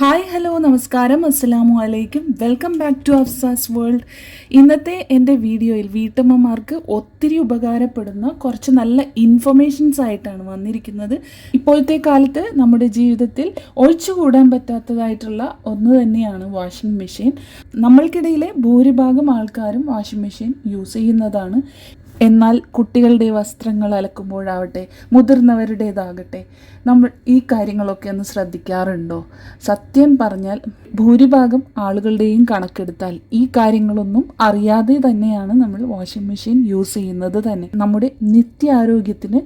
Hi hello നമസ്കാരം. അസ്സലാമു അലൈക്കും. Welcome back to Afsa's world. ഇന്നത്തെ എന്റെ വീഡിയോയിൽ വീട്ടമ്മമാർക്ക് ഒത്തിരി ഉപകാരപ്പെടുന്ന കുറച്ച് നല്ല ഇൻഫർമേഷൻസ് ആയിട്ടാണ് വന്നിരിക്കുന്നത്. ഇപ്പോഴത്തെ കാലത്ത് നമ്മുടെ ജീവിതത്തിൽ ഒഴിച്ചുകൂടാൻ പറ്റാത്തതായിട്ടുള്ള ഒന്ന് തന്നെയാണ് വാഷിംഗ് മെഷീൻ നമ്മൾക്കിടയിലെ ഭൂരിഭാഗം ആൾക്കാരും വാഷിംഗ് മെഷീൻ യൂസ് ചെയ്യുന്നതാണ്. എന്നാൽ കുട്ടികളുടെ വസ്ത്രങ്ങൾ അലക്കുമ്പോഴാവട്ടെ മുതിർന്നവരുടേതാകട്ടെ നമ്മൾ ഈ കാര്യങ്ങളൊക്കെ ഒന്ന് ശ്രദ്ധിക്കാറുണ്ടോ? സത്യം പറഞ്ഞാൽ ഭൂരിഭാഗം ആളുകളുടെയും കണക്കെടുത്താൽ ഈ കാര്യങ്ങളൊന്നും അറിയാതെ തന്നെയാണ് നമ്മൾ വാഷിംഗ് മെഷീൻ യൂസ് ചെയ്യുന്നത് തന്നെ. നമ്മുടെ നിത്യാരോഗ്യത്തിന്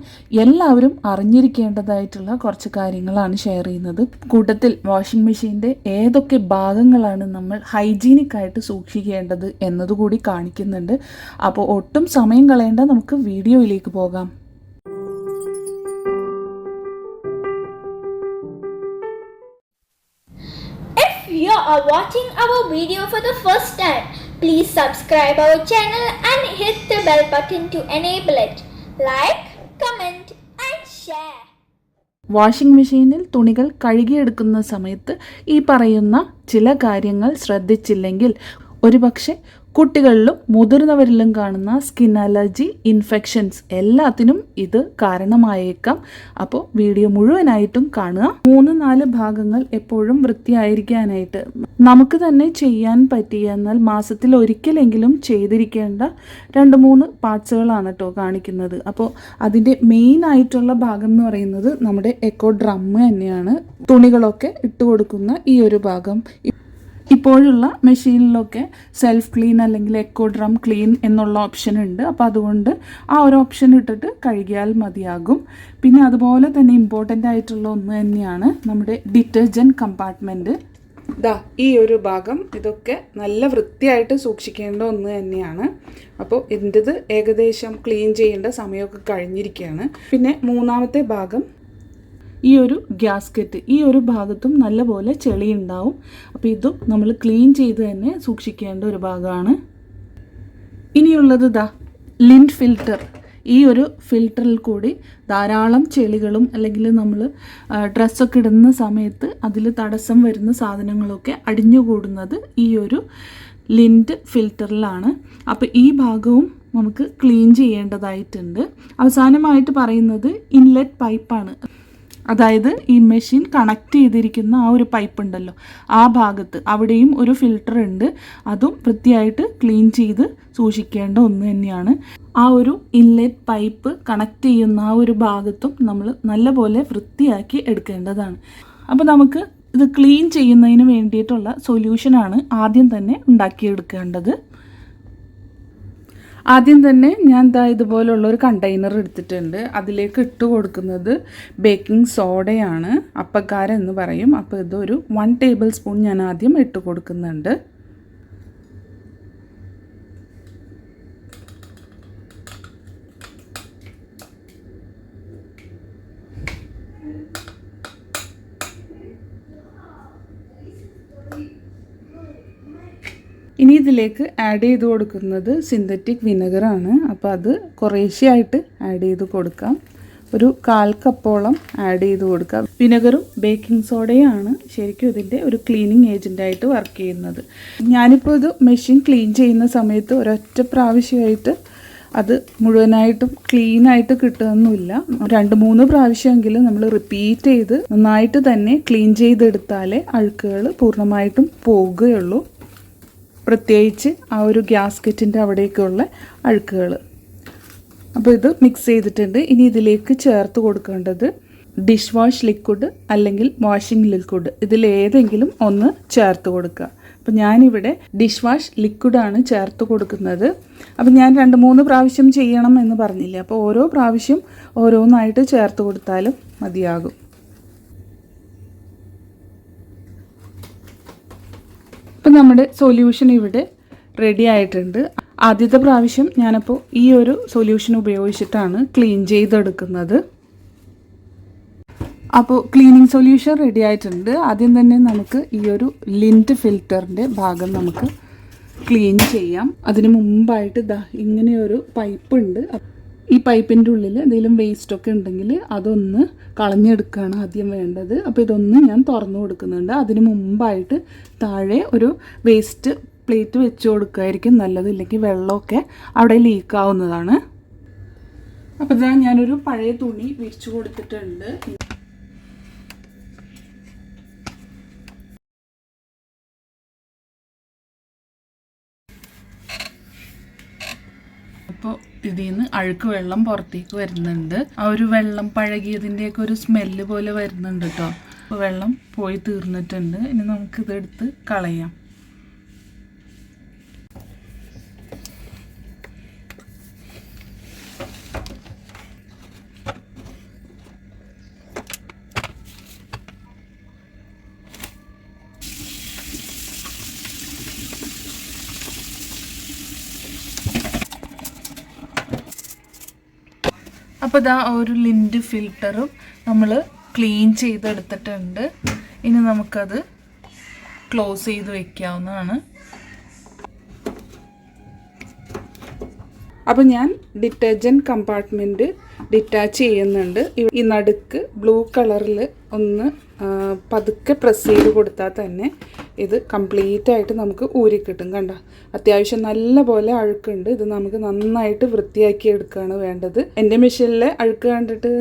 എല്ലാവരും അറിഞ്ഞിരിക്കേണ്ടതായിട്ടുള്ള കുറച്ച് കാര്യങ്ങളാണ് ഷെയർ ചെയ്യുന്നത്. കൂട്ടത്തിൽ വാഷിംഗ് മെഷീന്റെ ഏതൊക്കെ ഭാഗങ്ങളാണ് നമ്മൾ ഹൈജീനിക് ആയിട്ട് സൂക്ഷിക്കേണ്ടത് എന്നതുകൂടി കാണിക്കുന്നുണ്ട്. അപ്പോൾ ഒട്ടും സമയം കളയേണ്ട നമുക്ക് വീഡിയോയിലേക്ക് പോകാം. Are watching our video for the first time, please subscribe our channel and hit the bell button to enable it. Like, comment and share. Washing മെഷീനിൽ തുണികൾ കഴുകിയെടുക്കുന്ന സമയത്ത് ഈ പറയുന്ന ചില കാര്യങ്ങൾ ശ്രദ്ധിച്ചില്ലെങ്കിൽ ഒരുപക്ഷെ കുട്ടികളിലും മുതിർന്നവരിലും കാണുന്ന സ്കിൻ അലർജി ഇൻഫെക്ഷൻസ് എല്ലാത്തിനും ഇത് കാരണമായേക്കാം. അപ്പോൾ വീഡിയോ മുഴുവനായിട്ടും കാണുക. മൂന്ന് നാല് ഭാഗങ്ങൾ എപ്പോഴും വൃത്തിയായിരിക്കാനായിട്ട്. നമുക്ക് തന്നെ ചെയ്യാൻ പറ്റിയ എന്നാൽ മാസത്തിൽ ഒരിക്കലെങ്കിലും ചെയ്തിരിക്കേണ്ട രണ്ട് മൂന്ന് പാർട്സുകളാണ് കേട്ടോ കാണിക്കുന്നത്. അപ്പോൾ അതിന്റെ മെയിൻ ആയിട്ടുള്ള ഭാഗം എന്ന് പറയുന്നത് നമ്മുടെ എക്കോ ഡ്രം തന്നെയാണ്. തുണികളൊക്കെ ഇട്ട് കൊടുക്കുന്ന ഈ ഒരു ഭാഗം. ഇപ്പോഴുള്ള മെഷീനിലൊക്കെ സെൽഫ് ക്ലീൻ അല്ലെങ്കിൽ എക്കോ ഡ്രം ക്ലീൻ എന്നുള്ള ഓപ്ഷൻ ഉണ്ട്. അപ്പോൾ അതുകൊണ്ട് ആ ഒരു ഓപ്ഷൻ ഇട്ടിട്ട് കഴുകിയാൽ മതിയാകും. പിന്നെ അതുപോലെ തന്നെ ഇമ്പോർട്ടന്റ് ആയിട്ടുള്ള ഒന്ന് തന്നെയാണ് നമ്മുടെ ഡിറ്റർജന്റ് കമ്പാർട്ട്മെന്റ് ദാ ഈ ഒരു ഭാഗം ഇതൊക്കെ നല്ല വൃത്തിയായിട്ട് സൂക്ഷിക്കേണ്ട ഒന്ന് തന്നെയാണ്. അപ്പോൾ ഇതിന്റെത് ഏകദേശം ക്ലീൻ ചെയ്യേണ്ട സമയമൊക്കെ കഴിഞ്ഞിരിക്കുകയാണ്. പിന്നെ മൂന്നാമത്തെ ഭാഗം ഈ ഒരു ഗ്യാസ്കറ്റ് ഈ ഒരു ഭാഗത്തും നല്ലപോലെ ചെളി ഉണ്ടാവും. അപ്പോൾ ഇതും നമ്മൾ ക്ലീൻ ചെയ്ത് തന്നെ സൂക്ഷിക്കേണ്ട ഒരു ഭാഗമാണ്. ഇനിയുള്ളത് ദാ ലിൻഡ് ഫിൽറ്റർ ഈ ഒരു ഫിൽറ്ററിൽ കൂടി ധാരാളം ചെളികളും അല്ലെങ്കിൽ നമ്മൾ ഡ്രസ്സൊക്കെ ഇടുന്ന സമയത്ത് അതിൽ തടസ്സം വരുന്ന സാധനങ്ങളൊക്കെ അടിഞ്ഞുകൂടുന്നത് ഈ ഒരു ലിൻഡ് ഫിൽറ്ററിലാണ് അപ്പോൾ ഈ ഭാഗവും നമുക്ക് ക്ലീൻ ചെയ്യേണ്ടതായിട്ടുണ്ട്. അവസാനമായിട്ട് പറയുന്നത് ഇൻലെറ്റ് പൈപ്പാണ് അതായത് ഈ മെഷീൻ കണക്ട് ചെയ്തിരിക്കുന്ന ആ ഒരു പൈപ്പ് ഉണ്ടല്ലോ. ആ ഭാഗത്ത് അവിടെയും ഒരു ഫിൽട്ടർ ഉണ്ട്. അതും വൃത്തിയായിട്ട് ക്ലീൻ ചെയ്ത് സൂക്ഷിക്കേണ്ട ഒന്ന് തന്നെയാണ്. ആ ഒരു ഇൻലെറ്റ് പൈപ്പ് കണക്ട് ചെയ്യുന്ന ആ ഒരു ഭാഗത്തും നമ്മൾ നല്ലപോലെ വൃത്തിയാക്കി എടുക്കേണ്ടതാണ്. അപ്പോൾ നമുക്ക് ഇത് ക്ലീൻ ചെയ്യുന്നതിന് വേണ്ടിയിട്ടുള്ള സൊല്യൂഷനാണ് ആദ്യം തന്നെ ഉണ്ടാക്കിയെടുക്കേണ്ടത്. ആദ്യം തന്നെ ഞാൻ ദാ ഇതുപോലുള്ള ഒരു കണ്ടെയ്നർ എടുത്തിട്ടുണ്ട്. അതിലേക്ക് ഇട്ട് കൊടുക്കുന്നത് ബേക്കിംഗ് സോഡയാണ് അപ്പക്കാര എന്ന് പറയും. അപ്പോൾ ഇതൊരു വൺ ടേബിൾ സ്പൂൺ ഞാൻ ആദ്യം ഇട്ട് കൊടുക്കുന്നുണ്ട് ഇനി ഇതിലേക്ക് ആഡ് ചെയ്ത് കൊടുക്കുന്നത് സിന്തറ്റിക് വിനെഗറാണ് അപ്പോൾ അത് കുറേശ്ശെയായിട്ട് ആഡ് ചെയ്ത് കൊടുക്കാം. ഒരു കാൽ കപ്പോളം ആഡ് ചെയ്ത് കൊടുക്കാം. വിനെഗറും ബേക്കിംഗ് സോഡയാണ് ശരിക്കും ഇതിന്റെ ഒരു ക്ലീനിങ് ഏജന്റായിട്ട് വർക്ക് ചെയ്യുന്നത്. ഞാനിപ്പോൾ ഇത് മെഷീൻ ക്ലീൻ ചെയ്യുന്ന സമയത്ത് ഒരൊറ്റ പ്രാവശ്യമായിട്ട് അത് മുഴുവനായിട്ടും ക്ലീൻ ആയിട്ട് കിട്ടുകയൊന്നുമില്ല രണ്ട് മൂന്ന് പ്രാവശ്യമെങ്കിലും നമ്മൾ റിപ്പീറ്റ് ചെയ്ത് നന്നായിട്ട് തന്നെ ക്ലീൻ ചെയ്തെടുത്താലേ അഴുക്കുകൾ പൂർണമായിട്ടും പോകുകയുള്ളൂ. പ്രത്യേകിച്ച് ആ ഒരു ഗ്യാസ്കറ്റിന്റെ അവിടേക്കുള്ള അഴുക്കുകൾ. അപ്പോൾ ഇത് മിക്സ് ചെയ്തിട്ടുണ്ട്. ഇനി ഇതിലേക്ക് ചേർത്ത് കൊടുക്കേണ്ടത് ഡിഷ് വാഷ് ലിക്വിഡ് അല്ലെങ്കിൽ വാഷിംഗ് ലിക്വിഡ് ഇതിലേതെങ്കിലും ഒന്ന് ചേർത്ത് കൊടുക്കുക. അപ്പോൾ ഞാനിവിടെ ഡിഷ് വാഷ് ലിക്വിഡാണ് ചേർത്ത് കൊടുക്കുന്നത്. അപ്പോൾ ഞാൻ രണ്ട് മൂന്ന് പ്രാവശ്യം ചെയ്യണം എന്ന് പറഞ്ഞില്ലേ? അപ്പോൾ ഓരോ പ്രാവശ്യം ഓരോന്നായിട്ട് ചേർത്ത് കൊടുത്താലും മതിയാകും. ഇപ്പം നമ്മുടെ സൊല്യൂഷൻ ഇവിടെ റെഡി ആയിട്ടുണ്ട്. ആദ്യത്തെ പ്രാവശ്യം ഞാനപ്പോൾ ഈ ഒരു സൊല്യൂഷൻ ഉപയോഗിച്ചിട്ടാണ് ക്ലീൻ ചെയ്തെടുക്കുന്നത്. അപ്പോൾ ക്ലീനിങ് സൊല്യൂഷൻ റെഡി ആയിട്ടുണ്ട്. ആദ്യം തന്നെ നമുക്ക് ഈ ഒരു ലിന്റ് ഫിൽറ്ററിന്റെ ഭാഗം നമുക്ക് ക്ലീൻ ചെയ്യാം. അതിന് മുമ്പായിട്ട് ദാ ഇങ്ങനെയൊരു പൈപ്പ് ഉണ്ട്. ഈ പൈപ്പിന്റെ ഉള്ളിൽ എന്തെങ്കിലും വേസ്റ്റൊക്കെ ഉണ്ടെങ്കിൽ അതൊന്ന് കളഞ്ഞെടുക്കുകയാണ് ആദ്യം വേണ്ടത്. അപ്പോൾ ഇതൊന്ന് ഞാൻ തുറന്നു കൊടുക്കുന്നുണ്ട്. അതിന് മുമ്പായിട്ട് താഴെ ഒരു വേസ്റ്റ് പ്ലേറ്റ് വെച്ച് കൊടുക്കുകയായിരിക്കും നല്ലത്. ഇല്ലെങ്കിൽ വെള്ളമൊക്കെ അവിടെ ലീക്കാവുന്നതാണ് അപ്പോൾ ഇതാ ഞാനൊരു പഴയ തുണി വിരിച്ചു കൊടുത്തിട്ടുണ്ട് അപ്പോൾ ഇതിൽ നിന്ന് അഴുക്ക് വെള്ളം പുറത്തേക്ക് വരുന്നുണ്ട്. ആ ഒരു വെള്ളം പഴകിയതിന്റെയൊക്കെ ഒരു സ്മെല്ല് പോലെ വരുന്നുണ്ട് കേട്ടോ വെള്ളം പോയി തീർന്നിട്ടുണ്ട്. ഇനി നമുക്കിതെടുത്ത് കളയാം. അപ്പോൾ ഇതാ ഒരു ലിൻഡ് ഫിൽറ്ററും നമ്മൾ ക്ലീൻ ചെയ്തെടുത്തിട്ടുണ്ട്. ഇനി നമുക്കത് ക്ലോസ് ചെയ്ത് വെക്കാവുന്നതാണ്. അപ്പോൾ ഞാൻ ഡിറ്റർജന്റ് കമ്പാർട്ട്മെന്റ് ഡിറ്റാച്ച് ചെയ്യുന്നുണ്ട്. ഈ നടുക്ക് ബ്ലൂ കളറിൽ ഒന്ന് പതുക്കെ പ്രസ് ചെയ്ത് കൊടുത്താൽ തന്നെ ഇത് കംപ്ലീറ്റ് ആയിട്ട് നമുക്ക് ഊരി കിട്ടും കണ്ട? അത്യാവശ്യം നല്ല പോലെ അഴുക്കുണ്ട്. ഇത് നമുക്ക് നന്നായിട്ട് വൃത്തിയാക്കി എടുക്കുകയാണ് വേണ്ടത്. എന്റെ മെഷീനിലെ അഴുക്ക് കണ്ടിട്ട്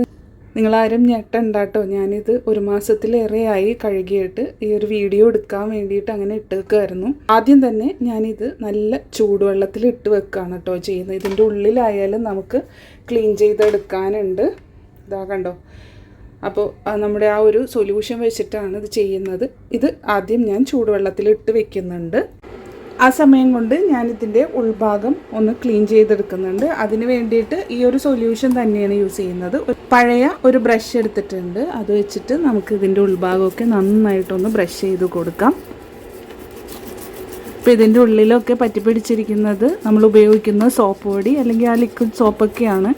നിങ്ങളാരും ഞെട്ടണ്ടാട്ടോ. ഞാനിത് ഒരു മാസത്തിലേറെയായി കഴുകിയിട്ട് ഈ ഒരു വീഡിയോ എടുക്കാൻ വേണ്ടിയിട്ട് അങ്ങനെ ഇട്ടേക്കുമായിരുന്നു ആദ്യം തന്നെ ഞാനിത് നല്ല ചൂടുവെള്ളത്തിൽ ഇട്ട് വെക്കുകയാണ് കേട്ടോ ചെയ്യുന്നത്. ഇതിന്റെ ഉള്ളിലായാലും നമുക്ക് ക്ലീൻ ചെയ്തെടുക്കാനുണ്ട്. ഇതാ കണ്ടോ? അപ്പോൾ നമ്മുടെ ആ ഒരു സൊല്യൂഷൻ വെച്ചിട്ടാണ് ഇത് ചെയ്യുന്നത്. ഇത് ആദ്യം ഞാൻ ചൂടുവെള്ളത്തിൽ ഇട്ട് വെക്കുന്നുണ്ട്. ആ സമയം കൊണ്ട് ഞാനിതിന്റെ ഉൾഭാഗം ഒന്ന് ക്ലീൻ ചെയ്തെടുക്കുന്നുണ്ട്. അതിന് വേണ്ടിയിട്ട് ഈ ഒരു സൊല്യൂഷൻ തന്നെയാണ് യൂസ് ചെയ്യുന്നത്. പഴയ ഒരു ബ്രഷ് എടുത്തിട്ടുണ്ട്. അത് വെച്ചിട്ട് നമുക്ക് ഇതിന്റെ ഉൾഭാഗമൊക്കെ നന്നായിട്ടൊന്ന് ബ്രഷ് ചെയ്ത് കൊടുക്കാം. അപ്പോൾ ഇതിന്റെ ഉള്ളിലൊക്കെ പറ്റിപ്പിടിച്ചിരിക്കുന്നത് നമ്മൾ ഉപയോഗിക്കുന്ന സോപ്പ് പൊടി അല്ലെങ്കിൽ ആ ലിക്വിഡ് സോപ്പൊക്കെയാണ്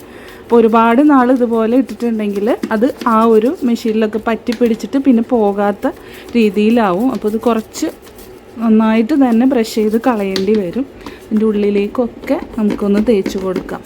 അപ്പോൾ ഒരുപാട് നാൾ ഇതുപോലെ ഇട്ടിട്ടുണ്ടെങ്കിൽ അത് ആ ഒരു മെഷീനിലൊക്കെ പറ്റിപ്പിടിച്ചിട്ട് പിന്നെ പോകാത്ത രീതിയിലാവും. അപ്പോൾ ഇത് കുറച്ച് നന്നായിട്ട് തന്നെ ബ്രഷ് ചെയ്ത് കളയേണ്ടി വരും. അതിന്റെ ഉള്ളിലേക്കൊക്കെ നമുക്കൊന്ന് തേച്ച് കൊടുക്കാം.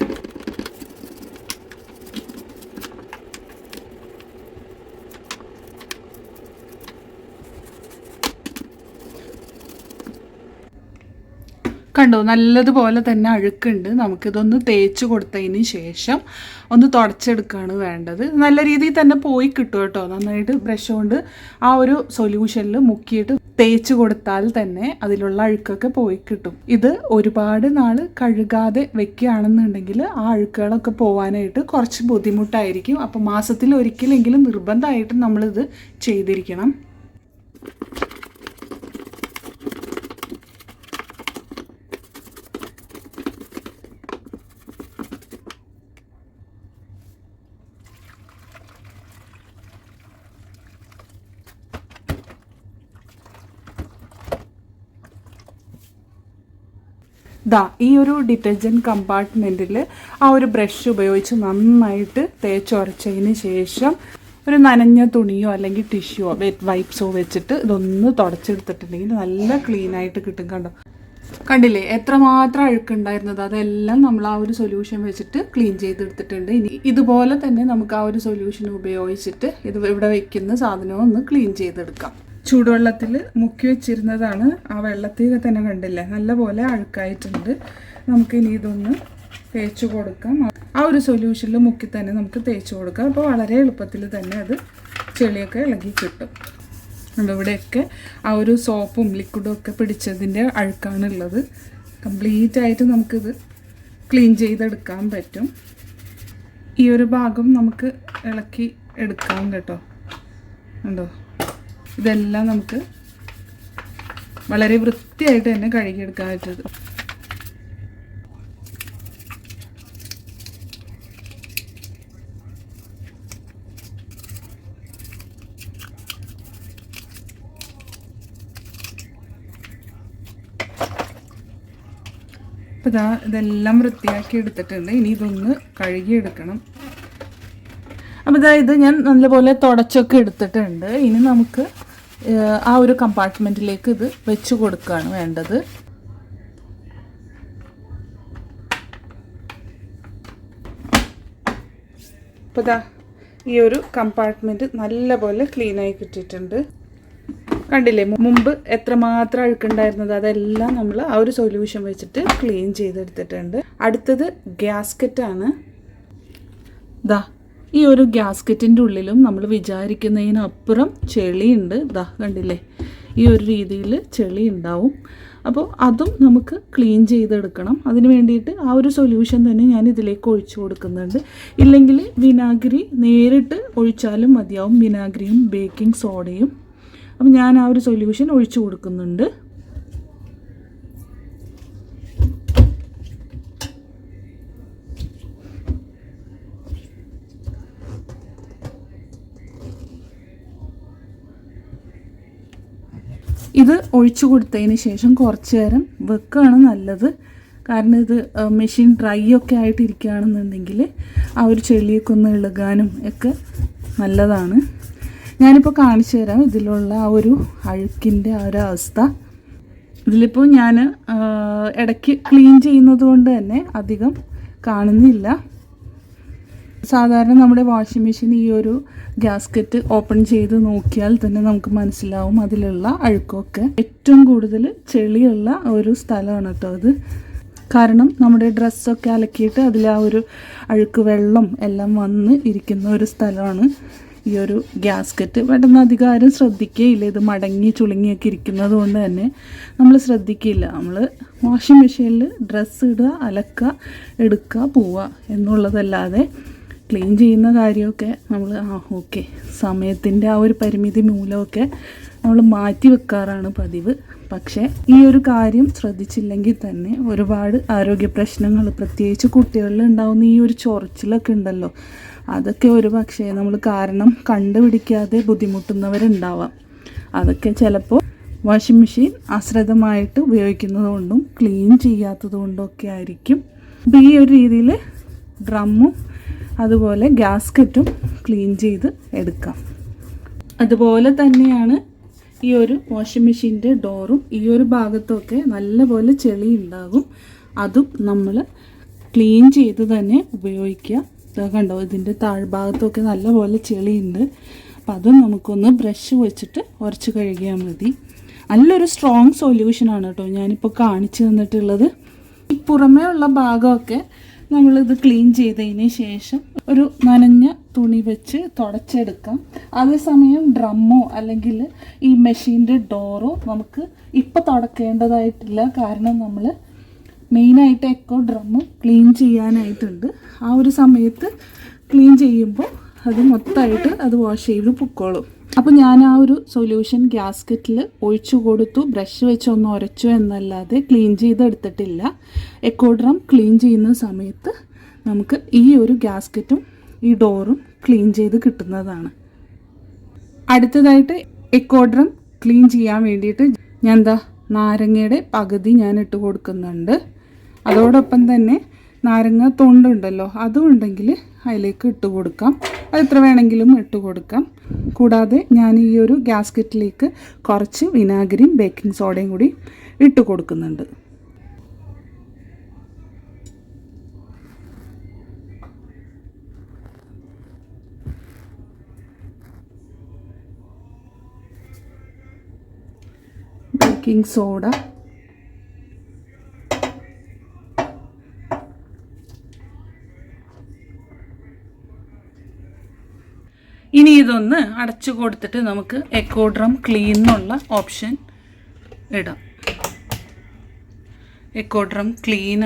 കണ്ടോ? നല്ലതുപോലെ തന്നെ അഴുക്കുണ്ട്. നമുക്കിതൊന്ന് തേച്ച് കൊടുത്തതിന് ശേഷം ഒന്ന് തുടച്ചെടുക്കുകയാണ് വേണ്ടത്. നല്ല രീതിയിൽ തന്നെ പോയി കിട്ടും കേട്ടോ. നന്നായിട്ട് ബ്രഷ് കൊണ്ട് ആ ഒരു സൊല്യൂഷനിൽ മുക്കിയിട്ട് തേച്ച് കൊടുത്താൽ തന്നെ അതിലുള്ള അഴുക്കൊക്കെ പോയി കിട്ടും. ഇത് ഒരുപാട് നാൾ കഴുകാതെ വെക്കുകയാണെന്നുണ്ടെങ്കിൽ ആ അഴുക്കുകളൊക്കെ പോകാനായിട്ട് കുറച്ച് ബുദ്ധിമുട്ടായിരിക്കും. അപ്പോൾ മാസത്തിൽ ഒരിക്കലെങ്കിലും നിർബന്ധമായിട്ടും നമ്മളിത് ചെയ്തിരിക്കണം. ദാ ഈ ഒരു ഡിറ്റർജന്റ് കമ്പാർട്ട്മെന്റിൽ ആ ഒരു ബ്രഷ് ഉപയോഗിച്ച് നന്നായിട്ട് തേച്ചുരച്ചതിന് ശേഷം ഒരു നനഞ്ഞ തുണിയോ അല്ലെങ്കിൽ ടിഷ്യൂയോ വെറ്റ് വൈപ്സോ വെച്ചിട്ട് ഇതൊന്ന് തുടച്ചെടുത്തിട്ടുണ്ടെങ്കിൽ നല്ല ക്ലീൻ ആയിട്ട് കിട്ടും കണ്ടോ? കണ്ടില്ലേ? എത്രമാത്രം അഴുക്കുണ്ടായിരുന്നത്? അതെല്ലാം നമ്മൾ ആ ഒരു സൊല്യൂഷൻ വെച്ചിട്ട് ക്ലീൻ ചെയ്തെടുത്തിട്ടുണ്ട്. ഇനി ഇതുപോലെ തന്നെ നമുക്ക് ആ ഒരു സൊല്യൂഷൻ ഉപയോഗിച്ചിട്ട് ഇത് ഇവിടെ വെക്കുന്ന സാധനവും ഒന്ന് ക്ലീൻ ചെയ്തെടുക്കാം. ചൂടുവെള്ളത്തിൽ മുക്കി വെച്ചിരുന്നതാണ്. ആ വെള്ളത്തിൽ തന്നെ കണ്ടില്ലേ? നല്ലപോലെ അഴുക്കായിട്ടുണ്ട്. നമുക്ക് ഇനി ഇതൊന്ന് തേച്ച് കൊടുക്കാം. ആ ഒരു സൊല്യൂഷനിൽ മുക്കി തന്നെ നമുക്ക് തേച്ച് കൊടുക്കാം. അപ്പോൾ വളരെ എളുപ്പത്തിൽ തന്നെ അത് ചെളിയൊക്കെ ഇളകി കിട്ടും. ഇവിടെയൊക്കെ ആ ഒരു സോപ്പും ലിക്വിഡും ഒക്കെ പിടിച്ചതിന്റെ അഴുക്കാണുള്ളത് കംപ്ലീറ്റ് ആയിട്ട് നമുക്കിത് ക്ലീൻ ചെയ്തെടുക്കാൻ പറ്റും. ഈ ഒരു ഭാഗം നമുക്ക് ഇളക്കി എടുക്കാം കേട്ടോ. ഉണ്ടോ ഇതെല്ലാം നമുക്ക് വളരെ വൃത്തിയായിട്ട് തന്നെ കഴുകിയെടുക്കാൻ പറ്റത് അപ്പോൾ ഇതാ ഇതെല്ലാം വൃത്തിയാക്കി എടുത്തിട്ടുണ്ട്. ഇനി ഇതൊന്ന് കഴുകിയെടുക്കണം. അപ്പോൾ ഇതാ ഇത് ഞാൻ നല്ലപോലെ തുടച്ചൊക്കെ എടുത്തിട്ടുണ്ട്. ഇനി നമുക്ക് ആ ഒരു കമ്പാർട്ട്മെന്റിലേക്ക് ഇത് വെച്ച് കൊടുക്കുകയാണ് വേണ്ടത്. അപ്പോൾ ഇതാ ഈ ഒരു കമ്പാർട്ട്മെന്റ് നല്ലപോലെ ക്ലീനായി കിട്ടിയിട്ടുണ്ട്. കണ്ടില്ലേ മുമ്പ് എത്രമാത്രം അഴുക്കുണ്ടായിരുന്നത്? അതെല്ലാം നമ്മൾ ആ ഒരു സൊല്യൂഷൻ വെച്ചിട്ട് ക്ലീൻ ചെയ്തെടുത്തിട്ടുണ്ട്. അടുത്തത് ഗ്യാസ്കറ്റാണ് ദാ ഈ ഒരു ഗ്യാസ്കറ്റിന്റെ ഉള്ളിലും നമ്മൾ വിചാരിക്കുന്നതിനപ്പുറം ചെളിയുണ്ട്. ദാ കണ്ടില്ലേ? ഈ ഒരു രീതിയിൽ ചെളി ഉണ്ടാവും. അപ്പോൾ അതും നമുക്ക് ക്ലീൻ ചെയ്തെടുക്കണം. അതിന് വേണ്ടിയിട്ട് ആ ഒരു സൊല്യൂഷൻ തന്നെ ഞാൻ ഇതിലേക്ക് ഒഴിച്ചു കൊടുക്കുന്നുണ്ട്. ഇല്ലെങ്കിൽ വിനാഗിരി നേരിട്ട് ഒഴിച്ചാലും മതിയാവും. വിനാഗിരിയും ബേക്കിംഗ് സോഡയും. അപ്പം ഞാൻ ആ ഒരു സൊല്യൂഷൻ ഒഴിച്ചു കൊടുക്കുന്നുണ്ട്. ഇത് ഒഴിച്ചു കൊടുത്തതിന് ശേഷം കുറച്ച് നേരം വെക്കുകയാണ് നല്ലത്. കാരണം ഇത് മെഷീൻ ഡ്രൈ ഒക്കെ ആയിട്ടിരിക്കുകയാണെന്നുണ്ടെങ്കിൽ ആ ഒരു ചെളിയൊക്കെ ഒന്ന് ഇളുകാനും ഒക്കെ നല്ലതാണ്. ഞാനിപ്പോൾ കാണിച്ചു തരാം ഇതിലുള്ള ആ ഒരു അഴുക്കിന്റെ ആ ഒരു അവസ്ഥ. ഇതിലിപ്പോൾ ഞാൻ ഇടയ്ക്ക് ക്ലീൻ ചെയ്യുന്നത് കൊണ്ട് തന്നെ അധികം കാണുന്നില്ല. സാധാരണ നമ്മുടെ വാഷിംഗ് മെഷീൻ ഈ ഒരു ഗ്യാസ്കറ്റ് ഓപ്പൺ ചെയ്ത് നോക്കിയാൽ തന്നെ നമുക്ക് മനസ്സിലാവും അതിലുള്ള അഴുക്കൊക്കെ. ഏറ്റവും കൂടുതൽ ചെളിയുള്ള ഒരു സ്ഥലമാണ് കേട്ടോ അത്. കാരണം നമ്മുടെ ഡ്രസ്സൊക്കെ അലക്കിയിട്ട് അതിൽ ആ ഒരു അഴുക്ക് വെള്ളം എല്ലാം വന്ന് ഇരിക്കുന്ന ഒരു സ്ഥലമാണ് ഈ ഒരു ഗ്യാസ്കറ്റ് പെട്ടെന്ന് അധികം ആരും ശ്രദ്ധിക്കുകയില്ല ഇത് മടങ്ങി ചുളുങ്ങിയൊക്കെ ഇരിക്കുന്നത് കൊണ്ട് തന്നെ നമ്മൾ ശ്രദ്ധിക്കില്ല നമ്മൾ വാഷിംഗ് മെഷീനിൽ ഡ്രസ്സ് ഇടുക അലക്കുക എടുക്കുക പോവുക എന്നുള്ളതല്ലാതെ ക്ലീൻ ചെയ്യുന്ന കാര്യമൊക്കെ നമ്മൾ ആ ഓക്കെ സമയത്തിന്റെ ആ ഒരു പരിമിതി മൂലമൊക്കെ നമ്മൾ മാറ്റി വെക്കാറാണ് പതിവ്. പക്ഷേ ഈ ഒരു കാര്യം ശ്രദ്ധിച്ചില്ലെങ്കിൽ തന്നെ ഒരുപാട് ആരോഗ്യ പ്രശ്നങ്ങൾ പ്രത്യേകിച്ച് കുട്ടികളിൽ ഉണ്ടാകുന്ന ഈ ഒരു ചൊറിച്ചിലൊക്കെ ഉണ്ടല്ലോ അതൊക്കെ ഒരു പക്ഷേ നമ്മൾ കാരണം കണ്ടുപിടിക്കാതെ ബുദ്ധിമുട്ടുന്നവരുണ്ടാവാം. അതൊക്കെ ചിലപ്പോൾ വാഷിംഗ് മെഷീൻ അശ്രദ്ധമായിട്ട് ഉപയോഗിക്കുന്നതുകൊണ്ടും ക്ലീൻ ചെയ്യാത്തതുകൊണ്ടും ഒക്കെ ആയിരിക്കും. അപ്പോൾ ഈ ഒരു രീതിയിൽ ഡ്രമ്മും അതുപോലെ ഗ്യാസ്കറ്റും ക്ലീൻ ചെയ്ത് എടുക്കാം. അതുപോലെ തന്നെയാണ് ഈ ഒരു വാഷിംഗ് മെഷീന്റെ ഡോറും ഈ ഒരു ഭാഗത്തൊക്കെ നല്ലപോലെ ചെളി ഉണ്ടാകും. അതും നമ്മൾ ക്ലീൻ ചെയ്ത് തന്നെ ഉപയോഗിക്കുക. കണ്ടോ ഇതിന്റെ താഴ്ഭാഗത്തൊക്കെ നല്ലപോലെ ചെളിയുണ്ട്. അപ്പം അതും നമുക്കൊന്ന് ബ്രഷ് വെച്ചിട്ട് ഉരച്ച് കഴുകിയാൽ മതി. നല്ലൊരു സ്ട്രോങ് സൊല്യൂഷനാണ് കേട്ടോ ഞാനിപ്പോൾ കാണിച്ചു തന്നിട്ടുള്ളത്. ഈ പുറമേ ഉള്ള ഭാഗമൊക്കെ നമ്മളിത് ക്ലീൻ ചെയ്തതിന് ശേഷം ഒരു നനഞ്ഞ തുണി വെച്ച് തുടച്ചെടുക്കാം. അതേസമയം ഡ്രമ്മോ അല്ലെങ്കിൽ ഈ മെഷീന്റെ ഡോറോ നമുക്ക് ഇപ്പോൾ തുടക്കേണ്ടതായിട്ടില്ല. കാരണം നമ്മൾ മെയിനായിട്ട് എക്കോ ഡ്രമ്മ് ക്ലീൻ ചെയ്യാനായിട്ടുണ്ട്. ആ ഒരു സമയത്ത് ക്ലീൻ ചെയ്യുമ്പോൾ അത് മൊത്തമായിട്ട് അത് വാഷ് ചെയ്ത് പൊക്കോളും. അപ്പോൾ ഞാൻ ആ ഒരു സൊല്യൂഷൻ ഗ്യാസ്കറ്റിൽ ഒഴിച്ചു കൊടുത്തു ബ്രഷ് വെച്ച് ഒന്ന് ഉരച്ചു എന്നല്ലാതെ ക്ലീൻ ചെയ്തെടുത്തിട്ടില്ല. എക്കോ ഡ്രം ക്ലീൻ ചെയ്യുന്ന സമയത്ത് നമുക്ക് ഈ ഒരു ഗ്യാസ്കറ്റും ഈ ഡോറും ക്ലീൻ ചെയ്ത് കിട്ടുന്നതാണ്. അടുത്തതായിട്ട് എക്കോഡ്രം ക്ലീൻ ചെയ്യാൻ വേണ്ടിയിട്ട് ഞാൻ എന്താ നാരങ്ങയുടെ പകുതി ഞാൻ ഇട്ട് കൊടുക്കുന്നുണ്ട്. അതോടൊപ്പം തന്നെ നാരങ്ങ തൊണ്ടുണ്ടല്ലോ അതും ഉണ്ടെങ്കിൽ അതിലേക്ക് ഇട്ട് കൊടുക്കാം. എത്ര വേണമെങ്കിലും ഇട്ട് കൊടുക്കാം. കൂടാതെ ഞാൻ ഈ ഒരു ഗ്യാസ്കറ്റിലേക്ക് കുറച്ച് വിനാഗിരിയും ബേക്കിംഗ് സോഡയും കൂടി ഇട്ട് കൊടുക്കുന്നുണ്ട്. ബേക്കിംഗ് സോഡ ഇനി ഇതൊന്ന് അടച്ചു കൊടുത്തിട്ട് നമുക്ക് എക്കോ ഡ്രം ക്ലീൻ എന്നുള്ള ഓപ്ഷൻ ഇടാം. എക്കോ ഡ്രം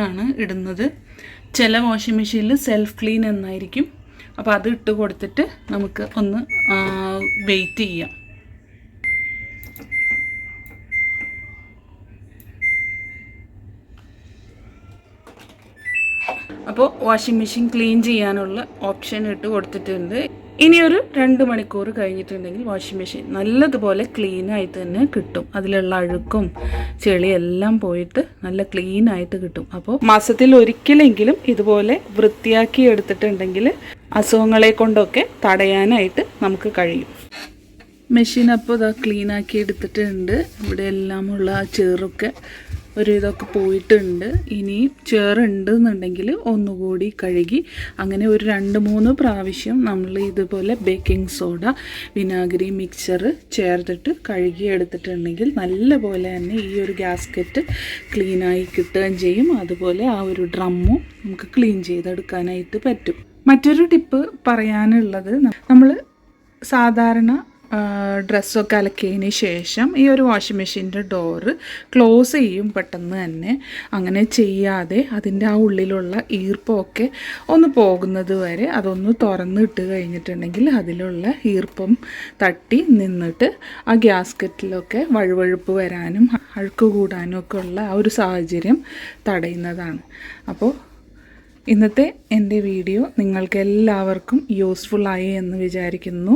ആണ് ഇടുന്നത്. ചില വാഷിംഗ് മെഷീനിൽ സെൽഫ് ക്ലീൻ എന്നായിരിക്കും. അപ്പോൾ അത് ഇട്ട് കൊടുത്തിട്ട് നമുക്ക് ഒന്ന് വെയിറ്റ് ചെയ്യാം. അപ്പോൾ വാഷിംഗ് മെഷീൻ ക്ലീൻ ചെയ്യാനുള്ള ഓപ്ഷൻ ഇട്ട് കൊടുത്തിട്ടുണ്ട്. ഇനി ഒരു രണ്ട് മണിക്കൂർ കഴിഞ്ഞിട്ടുണ്ടെങ്കിൽ വാഷിംഗ് മെഷീൻ നല്ലതുപോലെ ക്ലീൻ ആയിട്ട് തന്നെ കിട്ടും. അതിലുള്ള അഴുക്കും ചെളിയെല്ലാം പോയിട്ട് നല്ല ക്ലീൻ ആയിട്ട് കിട്ടും. അപ്പോൾ മാസത്തിൽ ഒരിക്കലെങ്കിലും ഇതുപോലെ വൃത്തിയാക്കി എടുത്തിട്ടുണ്ടെങ്കിൽ അസുഖങ്ങളെ കൊണ്ടൊക്കെ തടയാനായിട്ട് നമുക്ക് കഴിയും. മെഷീൻ അപ്പോൾ ഇതാ ക്ലീനാക്കി എടുത്തിട്ടുണ്ട്. ഇവിടെ എല്ലാമുള്ള ചേറൊക്കെ ഒരു ഇതൊക്കെ പോയിട്ടുണ്ട്. ഇനി ചേറുണ്ട് എന്നുണ്ടെങ്കിൽ ഒന്നുകൂടി കഴുകി അങ്ങനെ ഒരു രണ്ട് മൂന്ന് പ്രാവശ്യം നമ്മൾ ഇതുപോലെ ബേക്കിംഗ് സോഡ വിനാഗിരി മിക്സർ ചേർത്തിട്ട് കഴുകി എടുത്തിട്ടുണ്ടെങ്കിൽ നല്ല പോലെ തന്നെ ഈ ഒരു ഗ്യാസ്കറ്റ് ക്ലീനായി കിട്ടുകയും ചെയ്യും. അതുപോലെ ആ ഒരു ഡ്രമ്മും നമുക്ക് ക്ലീൻ ചെയ്തെടുക്കാനായിട്ട് പറ്റും. മറ്റൊരു ടിപ്പ് പറയാനുള്ളത് നമ്മൾ സാധാരണ ഡ്രസ്സൊക്കെ അലക്കിയതിന് ശേഷം ഈ ഒരു വാഷിംഗ് മെഷീന്റെ ഡോറ് ക്ലോസ് ചെയ്യും പെട്ടെന്ന് തന്നെ. അങ്ങനെ ചെയ്യാതെ അതിന്റെ ആ ഉള്ളിലുള്ള ഈർപ്പമൊക്കെ ഒന്ന് പോകുന്നത് വരെ അതൊന്ന് തുറന്നിട്ട് കഴിഞ്ഞിട്ടുണ്ടെങ്കിൽ അതിലുള്ള ഈർപ്പം തട്ടി നിന്നിട്ട് ആ ഗ്യാസ്കറ്റിലൊക്കെ വഴുവഴുപ്പ് വരാനും അഴുക്ക് കൂടാനും ഒക്കെ ഉള്ള ആ ഒരു സാഹചര്യം തടയുന്നതാണ്. അപ്പോൾ ഇന്നത്തെ എന്റെ വീഡിയോ നിങ്ങൾക്ക് എല്ലാവർക്കും യൂസ്ഫുൾ ആയി എന്ന് വിചാരിക്കുന്നു.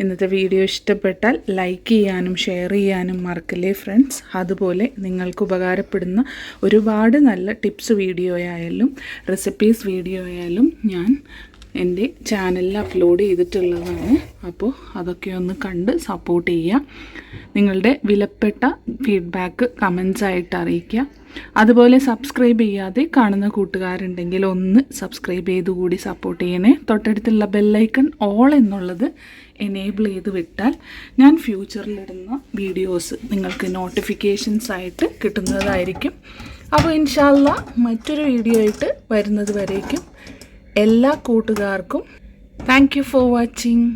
ഇന്നത്തെ വീഡിയോ ഇഷ്ടപ്പെട്ടാൽ ലൈക്ക് ചെയ്യാനും ഷെയർ ചെയ്യാനും മറക്കല്ലേ ഫ്രണ്ട്സ്? അതുപോലെ നിങ്ങൾക്ക് ഉപകാരപ്പെടുന്ന ഒരുപാട് നല്ല ടിപ്സ് വീഡിയോ ആയാലും റെസിപ്പീസ് വീഡിയോ ആയാലും ഞാൻ എന്റെ ചാനലിൽ അപ്ലോഡ് ചെയ്തിട്ടുള്ളതാണ്. അപ്പോൾ അതൊക്കെ ഒന്ന് കണ്ട് സപ്പോർട്ട് ചെയ്യുക. നിങ്ങളുടെ വിലപ്പെട്ട ഫീഡ്ബാക്ക് കമൻസ് ആയിട്ട് അറിയിക്കുക. അതുപോലെ സബ്സ്ക്രൈബ് ചെയ്യാതെ കാണുന്ന കൂട്ടുകാരുണ്ടെങ്കിൽ ഒന്ന് സബ്സ്ക്രൈബ് ചെയ്ത് കൂടി സപ്പോർട്ട് ചെയ്യണേ. തൊട്ടടുത്തുള്ള ബെല്ലൈക്കൺ ഓൾ എന്നുള്ളത് എനേബിൾ ചെയ്ത് വിട്ടാൽ ഞാൻ ഫ്യൂച്ചറിലിടുന്ന വീഡിയോസ് നിങ്ങൾക്ക് നോട്ടിഫിക്കേഷൻസ് ആയിട്ട് കിട്ടുന്നതായിരിക്കും. അപ്പോൾ ഇൻഷാല്ല മറ്റൊരു വീഡിയോ ആയിട്ട് വരുന്നത് വരേക്കും. എല്ലാ കൂട്ടുകാർക്കും താങ്ക് ഫോർ വാച്ചിങ്